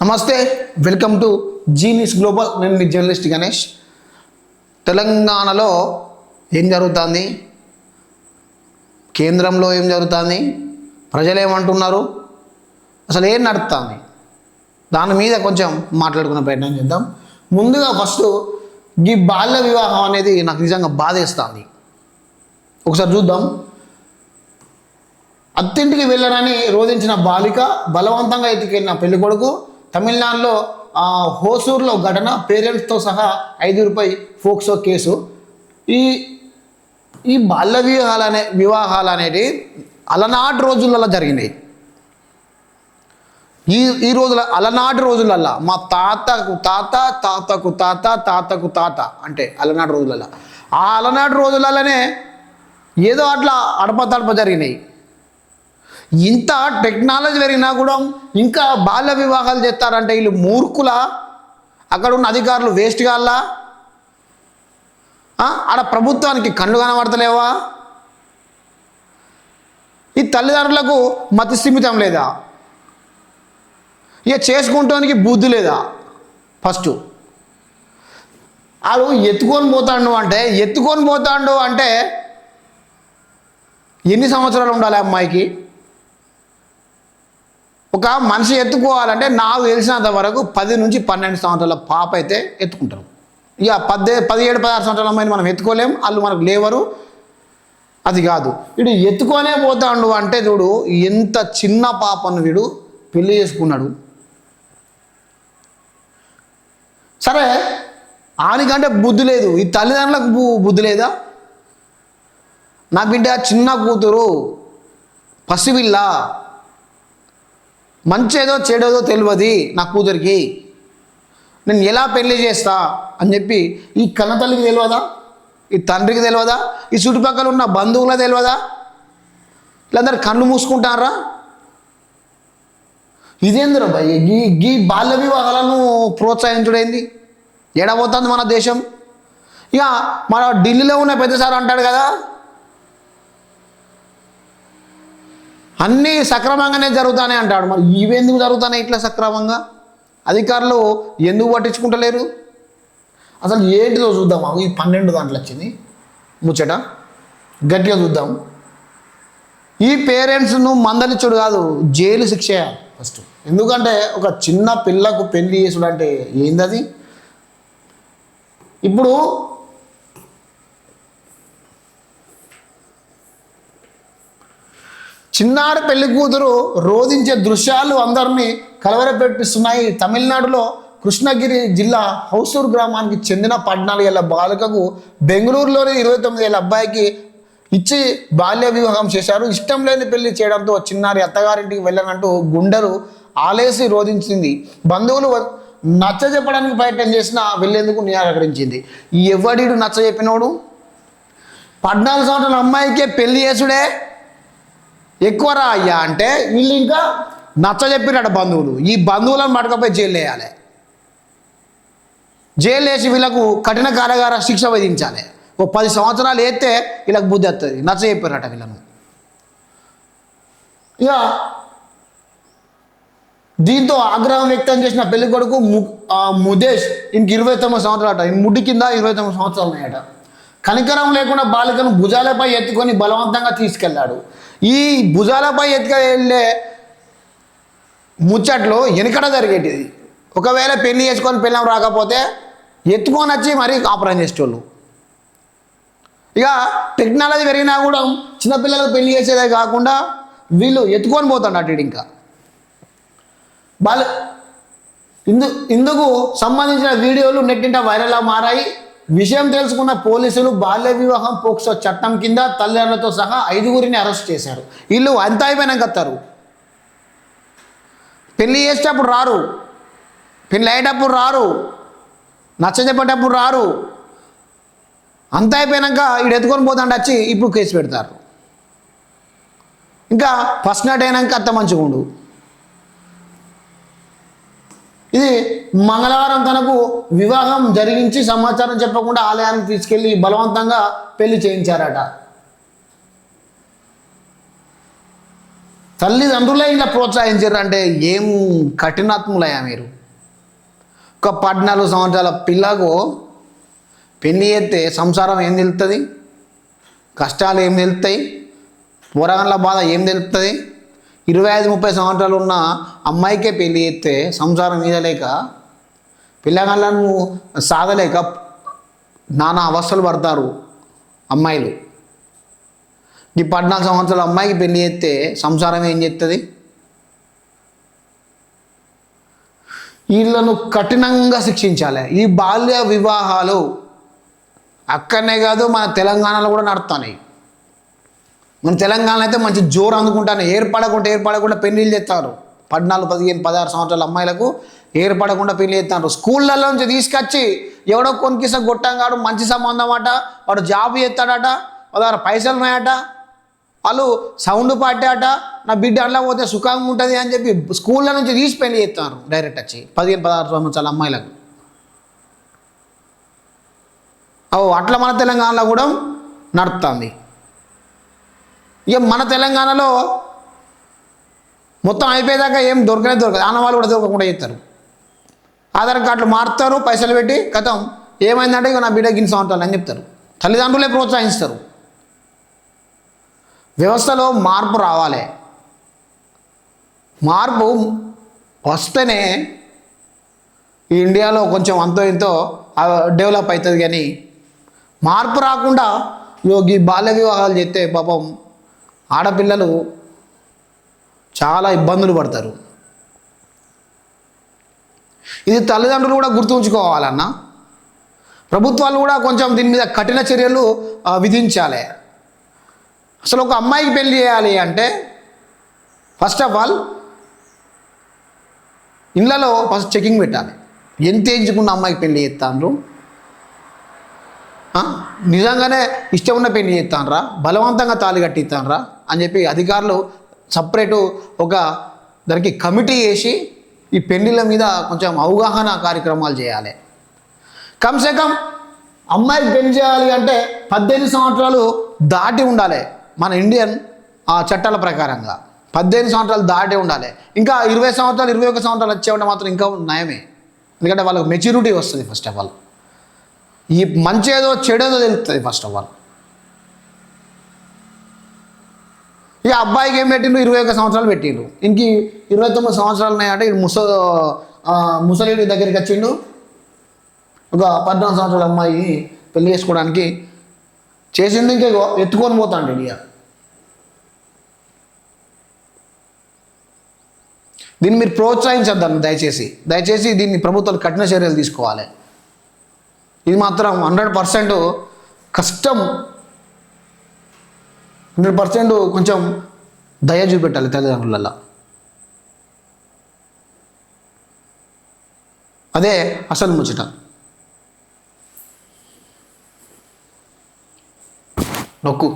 నమస్తే welcome to జీనిస్ global. నేను మీ journalist Ganesh. తెలంగాణలో ఏం జరుగుతుంది? కేంద్రంలో ఏం జరుగుతుంది? ప్రజలు ఏమంటున్నారు అసలు ఏం నడుస్తుంది దాని మీద కొంచెం మాట్లాడుకునే ప్రయత్నం చేద్దాం. ముందుగా ఫస్ట్ ఈ బాల్య వివాహం అనేది నాకు నిజంగా బాధేస్తుంది. ఒకసారి చూద్దాం. అత్తింటికి వెళ్ళనని రోధించిన బాలిక బలవంతంగా ఎత్తుకెళ్ళిన పెళ్ళి కొడుకు తమిళనాడులో హోసూర్లో ఘటన పేరెంట్స్తో సహా ఐదుగురిపై ఫోక్సో కేసు. ఈ ఈ బాల్య వివాహాలు అనే వివాహాలు అనేవి అలనాటి రోజులలో జరిగినాయి. ఈ ఈ రోజుల అలనాటి రోజులల్లా మా తాతకు తాత తాతకు తాత తాతకు తాత అంటే అలనాటి రోజులల్లో ఆ అలనాటి రోజులలోనే ఏదో అట్లా అడప తడప జరిగినాయి. ఇంత టెక్నాలజీ పెరిగినా కూడా ఇంకా బాల్య వివాహాలు చేస్తారంటే వీళ్ళు మూర్ఖుల? అక్కడ ఉన్న అధికారులు వేస్ట్ కాల్లా ఆడ ప్రభుత్వానికి కళ్ళు కనబడతలేవా? ఈ తల్లిదండ్రులకు మతి స్థిమితం లేదా? ఇక చేసుకుంటానికి బుద్ధి లేదా? ఫస్ట్. వాడు ఎత్తుకొని పోతాడు అంటే ఎత్తుకొని పోతాడు అంటే ఎన్ని సంవత్సరాలు ఉండాలి అమ్మాయికి? ఒక మనిషి ఎత్తుకోవాలంటే నాకు తెలిసినంత వరకు పది నుంచి పన్నెండు సంవత్సరాల పాప అయితే ఎత్తుకుంటారు. ఇక పద్దే పదిహేడు పదహారు సంవత్సరాల అమ్మాయిని మనం ఎత్తుకోలేం వాళ్ళు మనకు లేవరు. అది కాదు. వీడు ఎత్తుకొనే పోతాడు అంటే చూడు ఎంత చిన్న పాపను వీడు పెళ్ళి చేసుకున్నాడు. సరే ఆనికంటే బుద్ధి లేదు. ఈ తల్లిదండ్రులకు బుద్ధి లేదా? నా బిడ్డ చిన్న కూతురు పసివిల్ల మంచేదో చెడేదో తెలియదు నా కూతురికి. నేను ఎలా పెళ్ళి చేస్తా అని చెప్పి ఈ కన్నతల్లికి తెలియదా? ఈ తండ్రికి తెలియదా? ఈ చుట్టుపక్కల ఉన్న బంధువుల తెలియదా? వీళ్ళందరూ కళ్ళు మూసుకుంటారా? ఇదేందిరా భయ్ గీ బాల్య వివాహాలను ప్రోత్సహించుడైంది? ఎడబోతుంది మన దేశం? ఇక మన ఢిల్లీలో ఉన్న పెద్ద సార్ అంటాడు కదా అన్నీ సక్రమంగానే జరుగుతానే అంటాడు. మరి ఇవెందుకు జరుగుతానే ఇట్లా సక్రమంగా? అధికారులు ఎందుకు పట్టించుకుంటలేరు? అసలు ఏంటిదో చూద్దామా ఈ పన్నెండు దాంట్లో వచ్చింది. ముచ్చట. గట్టిగా చూద్దాం. ఈ పేరెంట్స్ను మందలిచ్చుడు కాదు జైలు శిక్ష ఫస్ట్. ఎందుకంటే ఒక చిన్న పిల్లకు పెళ్ళి చేసుడు అంటే ఏందది? ఇప్పుడు చిన్నారి పెళ్ళి కూతురు రోధించే దృశ్యాలు అందరినీ కలవరపెట్టిస్తున్నాయి. తమిళనాడులో కృష్ణగిరి జిల్లా హౌసూర్ గ్రామానికి చెందిన పద్నాలుగు ఏళ్ళ బాలికకు బెంగళూరులోని ఇరవై తొమ్మిది ఏళ్ళ అబ్బాయికి ఇచ్చి బాల్య వివాహం చేశారు. ఇష్టం లేని పెళ్ళి చేయడంతో చిన్నారి అత్తగారింటికి వెళ్ళనంటూ గుండెలు ఆలేసి రోధించింది. బంధువులు నచ్చ చెప్పడానికి ప్రయత్నం చేసినా వెళ్ళేందుకు నిరాకరించింది. ఎవడీడు నచ్చ చెప్పినోడు పద్నాలుగు సంవత్సరాల అమ్మాయికే పెళ్ళి చేసుడే ఎక్కువరా అయ్యా అంటే వీళ్ళు ఇంకా నచ్చ బంధువులు. ఈ బంధువులను మడకపోయి జైలు వేయాలి. జైలు వేసి వీళ్ళకు కఠిన కారాగార శిక్ష విధించాలి. ఓ పది సంవత్సరాలు వేస్తే వీళ్ళకి బుద్ధి వస్తుంది నచ్చ వీళ్ళను. ఇక దీంతో ఆగ్రహం వ్యక్తం చేసిన పెళ్ళి కొడుకు ము ముదేష్ ఇంక ఇరవై తొమ్మిది సంవత్సరాలు అట ఈ కింద ఇరవై తొమ్మిది సంవత్సరాలు ఉన్నాయట. కనికరం లేకుండా బాలికను భుజాలపై ఎత్తుకొని బలవంతంగా తీసుకెళ్ళాడు ఈ భుజాలపై ఎత్తుకెళ్ళే ముచ్చట్లు వెనకడ జరిగేటిది. ఒకవేళ పెళ్ళి చేసుకొని పెళ్ళం రాకపోతే ఎత్తుకొని వచ్చి మరీ కాపురం చేసేటోళ్ళు. ఇక టెక్నాలజీ పెరిగినా కూడా చిన్నపిల్లలకు పెళ్ళి చేసేదే కాకుండా వీళ్ళు ఎత్తుకొని పోతాడు అటు ఇటు ఇంకా. బాల ఇందు ఇందుకు సంబంధించిన వీడియోలు నెట్టింట వైరల్గా మారాయి. విషయం తెలుసుకున్న పోలీసులు బాల్య వివాహం పోక్సో చట్టం కింద తల్లిదండ్రులతో సహా ఐదుగురిని అరెస్ట్ చేశారు. వీళ్ళు అంత అయిపోయినాక వస్తారు. పెళ్ళి చేసేటప్పుడు రారు. పెళ్ళి అయ్యేటప్పుడు రారు. నచ్చజెప్పేటప్పుడు రారు. అంత అయిపోయినాక వీడు ఎత్తుకొని పోతాండి వచ్చి ఇప్పుడు కేసు పెడతారు. ఇంకా ఫస్ట్ నైట్ అయినాక అంత మంచిగా ఉండు ఇది మంగళవారం తనకు వివాహం జరిగించి సమాచారం చెప్పకుండా ఆలయానికి తీసుకెళ్ళి బలవంతంగా పెళ్ళి చేయించారట. తల్లిదండ్రులే ఇలా ప్రోత్సహించారు అంటే ఏం కఠినాత్ములయ్యా మీరు? ఒక పద్నాలుగు సంవత్సరాల పిల్లకు పెళ్ళి చేస్తే సంసారం ఏం తెలుస్తుంది కష్టాలు ఏం తెలుస్తాయి పోరాగంల బాధ ఏం తెలుస్తుంది ఇరవై ఐదు ముప్పై సంవత్సరాలు ఉన్న అమ్మాయికే పెళ్ళి చేస్తే సంసారం ఈదలేక పిల్లగాళ్ళను సాధలేక నానా అవస్థలు పడతారు అమ్మాయిలు. ఈ పద్నాలుగు సంవత్సరాల అమ్మాయికి పెళ్ళి చేస్తే సంసారం ఏం చేస్తుంది వీళ్ళను కఠినంగా శిక్షించాలి. ఈ బాల్య వివాహాలు అక్కడనే కాదు మన తెలంగాణలో కూడా నడుస్తున్నాయి మన తెలంగాణ అయితే మంచి జోరు అందుకుంటాను. ఏర్పడకుండా ఏర్పడకుండా పెళ్ళిళ్ళు చేస్తారు. పద్నాలుగు పదిహేను పదహారు సంవత్సరాల అమ్మాయిలకు ఏర్పడకుండా పెళ్ళి చేస్తారు. స్కూళ్ళల్లో నుంచి తీసుకొచ్చి ఎవడో కొనికిస గొట్టంగాడు మంచి సంబంధం అట వాడు జాబ్ చేస్తాడట పదహారు పైసలు ఉన్నాయట వాళ్ళు సౌండ్ పార్టీ అట నా బిడ్డ అట్లా పోతే సుఖంగా ఉంటుంది అని చెప్పి స్కూళ్ళ నుంచి తీసి పెళ్ళి చేస్తారు డైరెక్ట్ వచ్చి. పదిహేను పదహారు సంవత్సరాల అమ్మాయిలకు. ఓ అట్లా మన తెలంగాణలో కూడా నడుస్తుంది. ఇక మన తెలంగాణలో మొత్తం అయిపోయేదాకా ఏం దొరకనే దొరకదు. ఆనవాళ్ళు కూడా దొరకకుండా చేస్తారు. ఆధార్ కార్డులు మారుతారు పైసలు పెట్టి కథం ఏమైందంటే ఇక నా బిడ్డ గిన్ సంవత్సరాలు అని చెప్తారు. తల్లిదండ్రులే ప్రోత్సహిస్తారు. వ్యవస్థలో మార్పు రావాలి. మార్పు వస్తేనే ఈ ఇండియాలో కొంచెం అంతో ఇంతో డెవలప్ అవుతుంది కానీ మార్పు రాకుండా యోగి బాల్య వివాహాలు చేస్తే పాపం ఆడపిల్లలు చాలా ఇబ్బందులు పడతారు. ఇది తల్లిదండ్రులు కూడా గుర్తుంచుకోవాలన్న ప్రభుత్వాలు కూడా కొంచెం దీని మీద కఠిన చర్యలు విధించాలి. అసలు ఒక అమ్మాయికి పెళ్ళి చేయాలి అంటే ఫస్ట్ ఆఫ్ ఆల్ ఇళ్ళలో ఫస్ట్ చెకింగ్ పెట్టాలి. ఎంత ఎంచుకున్న అమ్మాయికి పెళ్ళి చేస్తాను నిజంగానే ఇష్టం ఉన్న పెళ్ళి చేస్తానరా బలవంతంగా తాళి కట్టిస్తానరా అని చెప్పి అధికారులు సపరేటు ఒక దానికి కమిటీ వేసి ఈ పెళ్ళిళ్ళ మీద కొంచెం అవగాహన కార్యక్రమాలు చేయాలి. కమ్సే కమ్ అమ్మాయికి పెళ్ళి చేయాలి అంటే పద్దెనిమిది సంవత్సరాలు దాటి ఉండాలి మన ఇండియన్ ఆ చట్టాల ప్రకారంగా. పద్దెనిమిది సంవత్సరాలు దాటి ఉండాలి. ఇంకా ఇరవై సంవత్సరాలు ఇరవై ఒక సంవత్సరాలు వచ్చేవంటే మాత్రం ఇంకా నయమే. ఎందుకంటే వాళ్ళకి మెచ్యూరిటీ వస్తుంది ఫస్ట్ ఆఫ్ ఆల్ ఈ మంచి ఏదో చెడేదో తెలుస్తుంది ఫస్ట్ ఆఫ్ ఆల్ ఇక అబ్బాయికి ఏం పెట్టిండు ఇరవై ఒక సంవత్సరాలు పెట్టిండు ఇంక ఇరవై తొమ్మిది సంవత్సరాలు ఉన్నాయంటే ఇడు ముస ముసలిడి ముసలి దగ్గరికి వచ్చిండు. ఒక పద్నాలుగు సంవత్సరాల అమ్మాయి పెళ్ళి చేసుకోవడానికి చేసింది ఇంకా ఎత్తుకొని పోతాడు ఇక దీన్ని మీరు ప్రోత్సహించద్దాం దయచేసి. దయచేసి దీన్ని ప్రభుత్వాలు కఠిన చర్యలు తీసుకోవాలి. ఇది మాత్రం హండ్రెడ్ పర్సెంట్ కష్టం. హండ్రెడ్ పర్సెంట్ కొంచెం దయ చూపెట్టాలి తల్లిదండ్రులలో అదే అసలు ముచ్చట. నొక్కు.